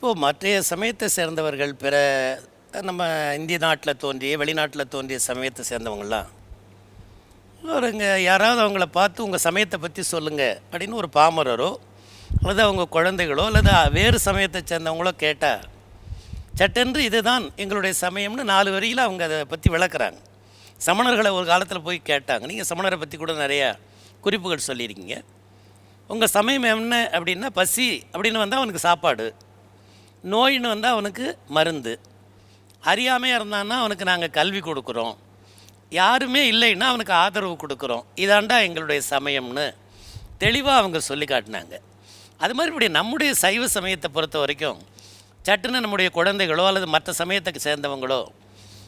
இப்போது மற்றைய சமயத்தை சேர்ந்தவர்கள் பிற நம்ம இந்திய நாட்டில் தோன்றிய வெளிநாட்டில் தோன்றிய சமயத்தை சேர்ந்தவங்களாம் அவருங்க யாராவது அவங்கள பார்த்து உங்கள் சமயத்தை பற்றி சொல்லுங்கள் அப்படின்னு ஒரு பாமரரோ அல்லது அவங்க குழந்தைகளோ அல்லது வேறு சமயத்தை சேர்ந்தவங்களோ கேட்டால் சட்டென்று இதுதான் எங்களுடைய சமயம்னு நாலு வரியில் அவங்க அதை பற்றி விளக்குறாங்க. சமணர்களை ஒரு காலத்தில் போய் கேட்டாங்க. நீங்கள் சமணரை பற்றி கூட நிறையா குறிப்புகள் சொல்லியிருக்கீங்க. உங்கள் சமயம் என்ன அப்படின்னா பசி அப்படின்னு வந்தால் அவனுக்கு சாப்பாடு. நோயின்னு வந்தால் அவனுக்கு மருந்து. அறியாமையாக இருந்தான்னா அவனுக்கு நாங்கள் கல்வி கொடுக்குறோம். யாருமே இல்லைன்னா அவனுக்கு ஆதரவு கொடுக்குறோம். இதாண்டா எங்களுடைய சமயம்னு தெளிவாக அவங்க சொல்லி காட்டினாங்க. அது மாதிரி இப்படி நம்முடைய சைவ சமயத்தை பொறுத்த வரைக்கும் சட்டுன்னு நம்முடைய குழந்தைகளோ அல்லது மற்ற சமயத்துக்கு சேர்ந்தவங்களோ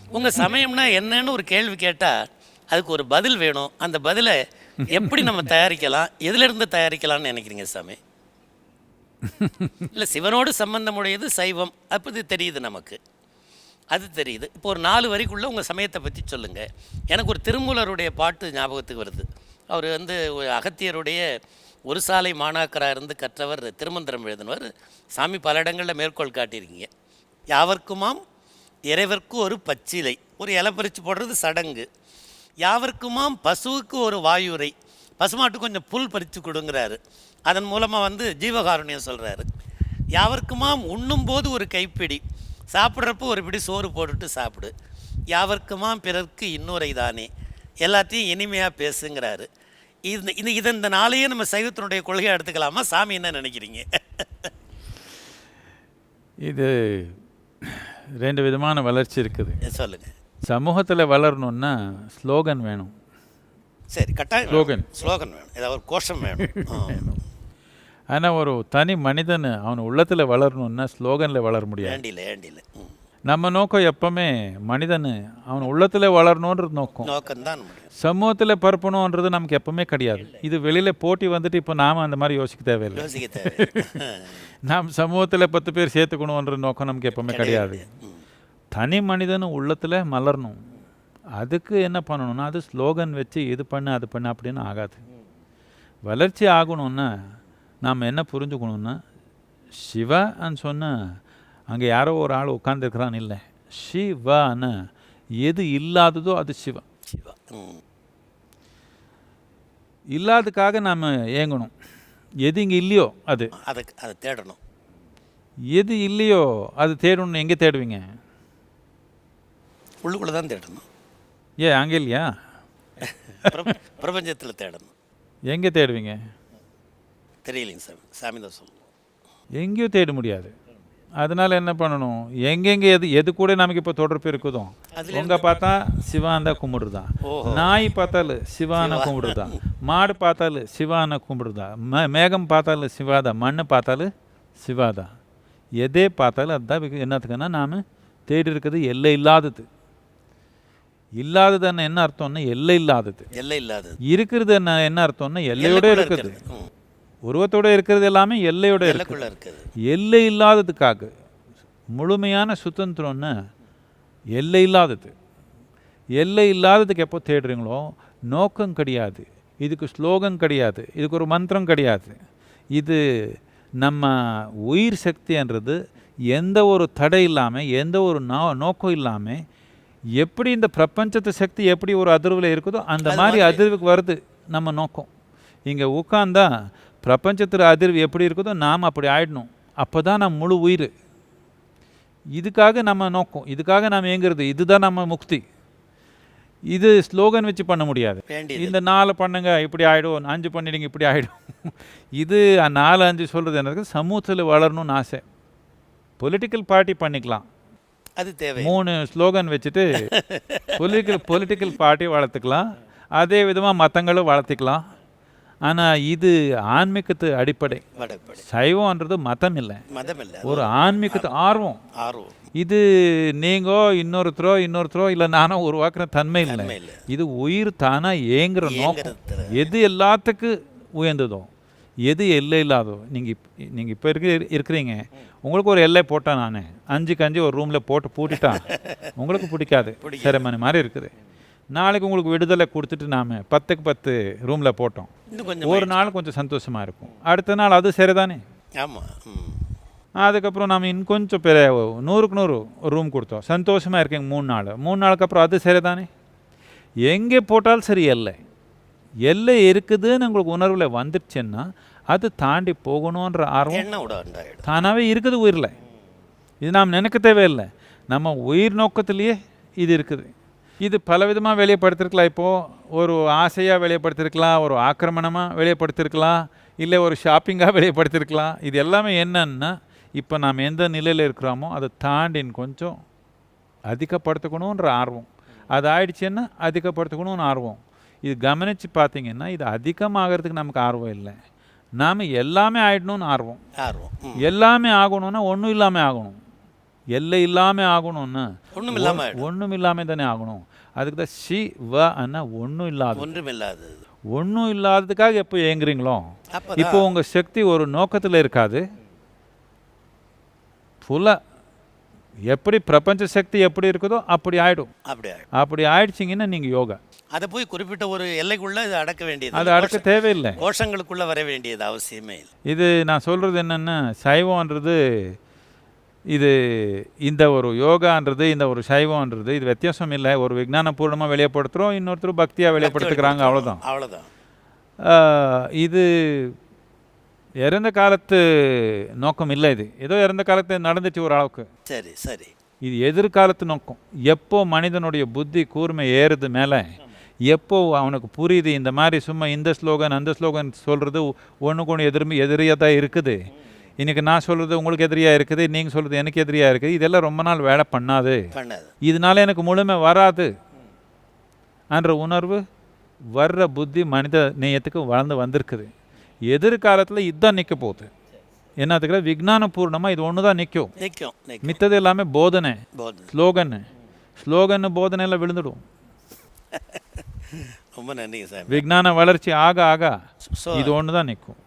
உங்கள் சமயம்னா என்னன்னு ஒரு கேள்வி கேட்டால் அதுக்கு ஒரு பதில் வேணும். அந்த பதிலை எப்படி நம்ம தயாரிக்கலாம்? எதிலிருந்து தயாரிக்கலாம்னு நினைக்கிறீங்க சாமி? இல்லை சிவனோடு சம்பந்தமுடையது சைவம். அப்படி தெரியுது நமக்கு. அது தெரியுது. இப்போ ஒரு நாலு வரிக்குள்ளே உங்கள் சமயத்தை பற்றி சொல்லுங்கள் எனக்கு ஒரு திருமூலருடைய பாட்டு ஞாபகத்துக்கு வருது. அவர் வந்து அகத்தியருடைய ஒரு சாலை மாணாக்கராக இருந்து கற்றவர் திருமந்திரம் எழுதினவர். சாமி பல இடங்களில் மேற்கோள் காட்டியிருக்கீங்க. யாவர்க்குமாம் இறைவர்க்கு ஒரு பச்சிலை. ஒரு இலை பறித்து போடுறது சடங்கு. யாவர்க்குமாம் பசுவுக்கு ஒரு வாயுரை. பசுமாட்டு கொஞ்சம் புல் பறித்து கொடுங்கிறாரு. அதன் மூலமாக வந்து ஜீவகாருண்யம் சொல்கிறாரு யாவர்க்குமாம் உண்ணும்போது ஒரு கைப்பிடி சாப்பிட்றப்போ ஒரு பிடி சோறு போட்டுட்டு சாப்பிடு. யாவர்க்குமாம் பிறர்க்கு இன்னொரை தானே எல்லாத்தையும் இனிமையாக பேசுங்கிறாரு. இந்த இந்த இதை இந்த நாளையே நம்ம சைவத்தினுடைய கொள்கையை எடுத்துக்கலாமா? சாமி என்ன நினைக்கிறீங்க? இது ரெண்டு விதமான வளர்ச்சி இருக்குது. சொல்லுங்கள் சமூகத்தில் வளரணுன்னா ஸ்லோகன் வேணும். சரி கட்டாயம். ஸ்லோகன். ஸ்லோகன் வேணும். ஏதாவது ஒரு கோஷம் வேணும். ஆ. ஆனால் ஒரு தனி மனிதன் அவன் உள்ளத்தில் வளரணுன்னா ஸ்லோகனில் வளர முடியாது. நம்ம நோக்கம் எப்பவுமே மனிதன் அவன் உள்ளத்தில் வளரணுன்றது நோக்கம். சமூகத்தில் பரப்பணுன்றது நமக்கு எப்பவுமே கிடையாது. இது வெளியில் போட்டி வந்துட்டு இப்போ நாம் அந்த மாதிரி யோசிக்க தேவையில்லை. நாம் சமூகத்தில் பத்து பேர் சேர்த்துக்கணுன்ற நோக்கம் நமக்கு எப்பவுமே கிடையாது. தனி மனிதனும் உள்ளத்தில் மலரணும். அதுக்கு என்ன பண்ணணும்னா அது ஸ்லோகன் வச்சு இது பண்ணு அது பண்ணு அப்படின்னு ஆகாது. வளர்ச்சி ஆகணும்னா நாம் என்ன புரிஞ்சுக்கணும்னா சிவன்னு சொன்னால் அங்கே யாரோ ஒரு ஆள் உட்காந்துருக்கிறான் இல்லை. சிவன்னு எது இல்லாததோ அது சிவா. ம். இல்லாததுக்காக நாம் ஏங்கணும். எது இங்கே இல்லையோ அது. அதுக்கு அதை தேடணும். எது இல்லையோ அது தேடணும்னு எங்கே தேடுவீங்க? உள்ளுக்குள்ளே தான் தேடணும். ஏ அங்கே இல்லையா? பிரபஞ்சத்தில் தேடணும். எங்கே தேடுவீங்க? தெரியலைங்க சாமி. சாமி தான் சொல்லணும் எங்கேயும் தேட முடியாது. அதனால என்ன பண்ணணும்? எங்கெங்கே எது எது கூட நமக்கு இப்போ தொடர்பு இருக்குதோ உங்க பார்த்தா சிவாந்தா கும்பிடுறதா ஓஹோ. நாய் பார்த்தாலும் சிவான கும்பிடுறதா மாடு பார்த்தாலும் சிவான கும்பிடுறதா ம மேகம் பார்த்தாலும் சிவாதா மண்ணு பார்த்தாலும் சிவாதா எதே பார்த்தாலும் அதுதான் என்னத்துக்குன்னா நாம் தேடி இருக்கிறது எல்லை இல்லாதது. இல்லாததுன்னு என்ன அர்த்தம்னா எல்லை இல்லாதது. எல்லை இல்லாதது. இருக்கிறது என்ன என்ன அர்த்தம்னா எல்லையோட இருக்குது. உருவத்தோட இருக்கிறது எல்லாமே எல்லையோட இருக்குது எல்லைக்குள்ள இருக்குது. எல்லை இல்லாததுக்காக. முழுமையான சுதந்திரம்னு எல்லை இல்லாதது. எல்லை இல்லாததுக்கு எப்போ தேடுறீங்களோ நோக்கம் கிடையாது. இதுக்கு ஸ்லோகம் கிடையாது. இதுக்கு ஒரு மந்திரம் கிடையாது. இது நம்ம உயிர் சக்தின்றது எந்த ஒரு தடை இல்லாமல் எந்த ஒரு நோ நோக்கம் இல்லாமல் எப்படி இந்த பிரபஞ்சத்து சக்தி எப்படி ஒரு அதிர்வில் இருக்குதோ அந்த மாதிரி. அதிர்வுக்கு வருது நம்ம நோக்கம். இங்கே உட்காந்தா பிரபஞ்சத்தில் அதிர்வு எப்படி இருக்குதோ நாம் அப்படி ஆயிடணும். அப்போ தான் நம்ம முழு உயிர். இதுக்காக நம்ம நோக்கம் இதுக்காக நாம் ஏங்குறது இதுதான் நம்ம முக்தி. இது ஸ்லோகன் வச்சு பண்ண முடியாது. இந்த நாலு பண்ணுங்க இப்படி ஆகிடும் அஞ்சு பண்ணிடுங்க இப்படி ஆகிடும் இது நாலு அஞ்சு சொல்கிறது எனக்கு சமூகத்தில் வளரணும்னு ஆசை. பொலிட்டிக்கல் பார்ட்டி பண்ணிக்கலாம். அது தேவை. மூணு ஸ்லோகன் வச்சுட்டு பொலிட்டிக்கல் பொலிட்டிக்கல் பார்ட்டி வளர்த்துக்கலாம். அதே விதமாக மற்றங்களும் வளர்த்திக்கலாம். ஆனால் இது ஆன்மீகத்து அடிப்படை. சைவம்ன்றது மதம் இல்லை மதம் இல்லை ஒரு ஆன்மீகத்து ஆர்வம். ஆர்வம். இது நீங்கோ இன்னொருத்தரோ இன்னொருத்தரோ இல்லை நானோ உருவாக்குற தன்மை இல்லை. தன்மை இல்லை இது உயிர் தானா ஏங்குற நோக்கம். எது எல்லாத்துக்கு உயர்ந்ததோ எது எல்லை இல்லாதோ நீங்கள் நீங்கள் இப்போ இருக்க இருக்கிறீங்க. உங்களுக்கு ஒரு எல்லை போட்டேன் நான். அஞ்சுக்கு அஞ்சு ஒரு ரூமில் போட்டு பூட்டிட்டான். உங்களுக்கு பிடிக்காது. பிடிக்காது. செரமனி மாதிரி இருக்குது. நாளைக்கு உங்களுக்கு விடுதலை கொடுத்துட்டு நாம பத்துக்கு பத்து ரூமில் போட்டோம். கொஞ்சம் ஒரு நாள் கொஞ்சம் சந்தோஷமாக இருக்கும். அடுத்த நாள் அது சரிதானே? ஆமாம் அதுக்கப்புறம் நாம் இன்னும் பெரிய நூறுக்கு நூறு ரூம் கொடுத்தோம். சந்தோஷமாக இருக்கீங்க மூணு நாள். மூணு நாளுக்கு அப்புறம் அது சரிதானே? எங்கே போட்டாலும் சரி எல்லை. எல்லை இருக்குதுன்னு உங்களுக்கு உணர்வில் வந்துடுச்சுன்னா அது தாண்டி போகணுன்ற ஆர்வம் தானாகவே இருக்குது உயிரில். இது நாம் நினைக்க தேவையில்லை. நம்ம உயிர் நோக்கத்திலேயே இது இருக்குது. இது பலவிதமாக வெளியப்படுத்திருக்கலாம் இப்போது ஒரு ஆசையாக வெளியப்படுத்திருக்கலாம் ஒரு ஆக்கிரமணமாக வெளியப்படுத்திருக்கலாம் இல்லை ஒரு ஷாப்பிங்காக வெளியப்படுத்திருக்கலாம் இது எல்லாமே என்னன்னா இப்போ நாம் எந்த நிலையில் இருக்கிறோமோ அதை தாண்டின்னு கொஞ்சம் அதிகப்படுத்திக்கணுன்ற ஆர்வம். அது ஆயிடுச்சுன்னா அதிகப்படுத்திக்கணும்னு ஆர்வம். இது கவனித்து பார்த்தீங்கன்னா இது அதிகமாகிறதுக்கு நமக்கு ஆர்வம் இல்லை. நாம் எல்லாமே ஆயிடணும்னு ஆர்வம். ஆர்வம். எல்லாமே ஆகணும்னா ஒன்றும் இல்லாமல் ஆகணும். எல்லை இல்லாமல் ஆகணும்னா ஒண்ணும் இல்லாம ஆயிடும். ஒன்றும் இல்லாமல் தானே ஆகணும். அதுக்கு தான் ஷி வ அண்ணா ஒன்றும் இல்லாத ஒன்றுமில்லாதது. ஒன்றும் இல்லாததுக்காக எப்போ ஏங்குறீங்களோ இப்போ உங்கள் சக்தி ஒரு நோக்கத்தில் இருக்காது. ஃபுல்லாக எப்படி பிரபஞ்ச சக்தி எப்படி இருக்குதோ அப்படி ஆயிடும். அப்படி ஆயிடும். அப்படி ஆயிடுச்சிங்கன்னா நீங்கள் யோகா. அதை போய் குறிப்பிட்ட ஒரு எல்லைக்குள்ள இது அடக்க வேண்டியது. அது அடக்க தேவையில்லை. கோஷங்களுக்குள்ள வர வேண்டியது அவசியமே இல்லை. இது நான் சொல்கிறது என்னென்னா சைவம்ன்றது இது இந்த ஒரு யோகான்றது இந்த ஒரு சைவம்ன்றது இது வித்தியாசம் இல்லை. ஒரு விஞ்ஞானபூர்ணமாக வெளியப்படுத்துகிறோம் இன்னொருத்தர் பக்தியாக வெளியப்படுத்துக்கிறாங்க. அவ்வளோதான் அவ்வளவுதான். ஆஹ், இது இறந்த காலத்து நோக்கம் இல்லை இது. ஏதோ இறந்த காலத்து நடந்துச்சு ஒரு அளவுக்கு. சரி சரி. இது எதிர்காலத்து நோக்கம். எப்போ மனிதனுடைய புத்தி கூர்மை ஏறுது மேலே எப்போ அவனுக்கு புரியுது இந்த மாதிரி சும்மா இந்த ஸ்லோகன் அந்த ஸ்லோகன் சொல்கிறது ஒன்றுக்கு ஒன்று எதிர்மை எதிரியாக தான் இருக்குது. இன்றைக்கி நான் சொல்கிறது உங்களுக்கு எதிரியாக இருக்குது நீங்கள் சொல்கிறது எனக்கு எதிரியாக இருக்குது இதெல்லாம் ரொம்ப நாள் வேலை பண்ணாது. இதனால எனக்கு முழுமை வராது. என்ற உணர்வு வர்ற புத்தி மனித நேயத்துக்கு வளர்ந்து வந்திருக்குது. எதிர்காலத்தில் இதுதான் நிற்க போகுது. என்னத்துக்கு விஜானபூர்ணமாக இது ஒன்று தான் நிற்கும் நிற்கும் மித்தது எல்லாமே போதனை. போதும் ஸ்லோகன்னு. ஸ்லோகன்னு போதனை எல்லாம் விழுந்துடும். ரொம்ப நன்றிங்க சார் விஞ்ஞான வளர்ச்சி ஆக ஆக இது ஒன்று தான் நிற்கும்